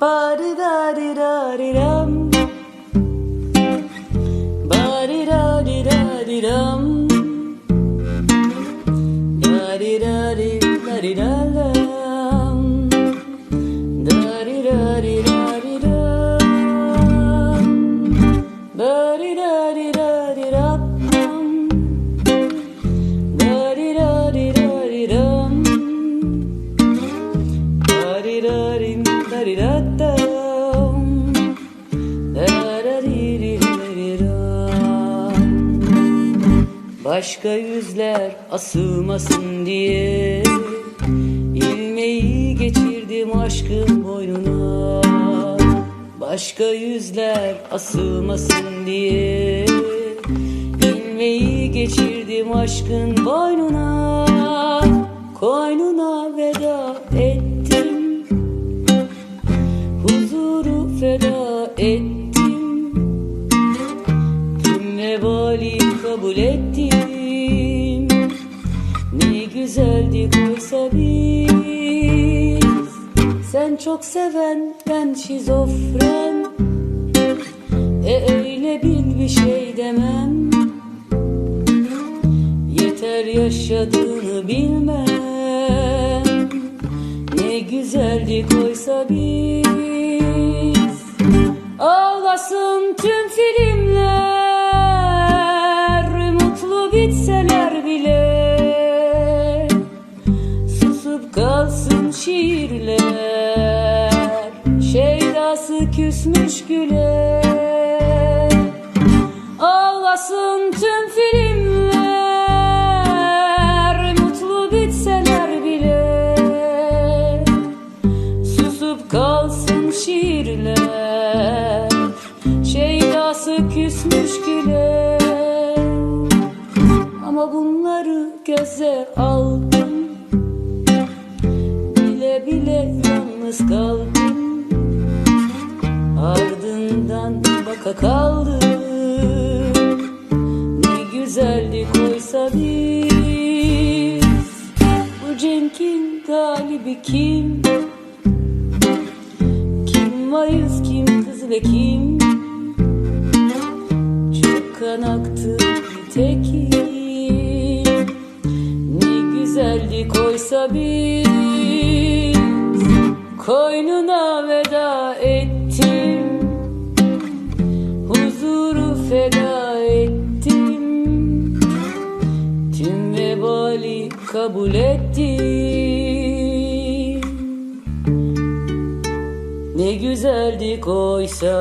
ba di da di da di dum ba di da di da di dum Başka yüzler asılmasın diye İlmeği geçirdim aşkın boynuna. Başka yüzler asılmasın diye İlmeği geçirdim aşkın boynuna. Koynuna veda ettim. Huzuru feda ettim. Tüm vebali kabul ettim çok seven ben şizofren. E öyle bil bir şey demem. Yeter yaşadığını bilmem. Ne güzeldi oysa biz. Ağlasın tüm filmler küsmüş güle. Ağlasın tüm filmler Mutlu bitseler bile. Susup kalsın şiirler Şeydası küsmüş güle. Ama bunları göze aldım. Bile bile yalnız kaldım baka kaldım Ne güzeldi koysa biz Bu Cenk'in galibi kim? Kim vayız kim kız ve kim? Çok kan aktı tekim Ne güzeldi koysa biz feda ettim. Tüm vebali kabul ettim. Ne güzeldi koysa